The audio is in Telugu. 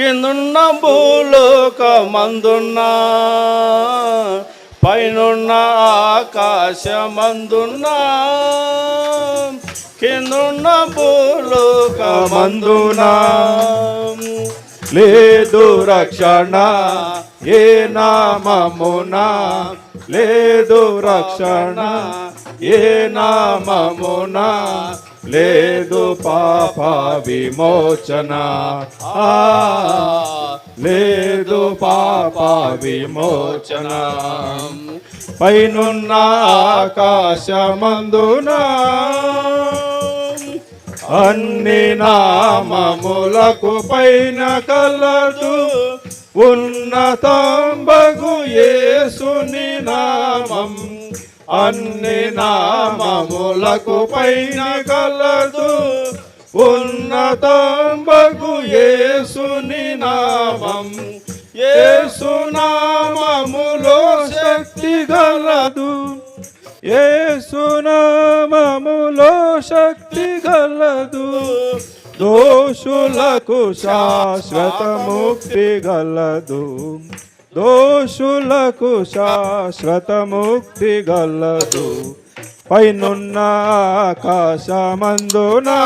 కిందున్న భూలోకమందున్న పైనున్న ఆకాశమందున్న కిందున్న భూలోకమందున లేదు రక్షణ ఏ నామమున లేదు రక్షణ ఏ నామమున లేదు పాప విమోచన. ఆ లేదు పాప విమోచన. పైనున్న ఆకాశమందున అన్ని నామములకు పైన కలదు ఉన్నతంబగు యేసుని నామం. అన్ని నామములకు పైన కలదు. ఉన్నతంబగు ఏసుని నామం. ఏసునామములో శక్తి గలదు. ఏసునామములో శక్తి గలదు. దోషులకు శాశ్వత ముక్తి గలదు. దోషులకు శాశ్వత ముక్తి గల్లదు పైనున్న ఆకాశమందునా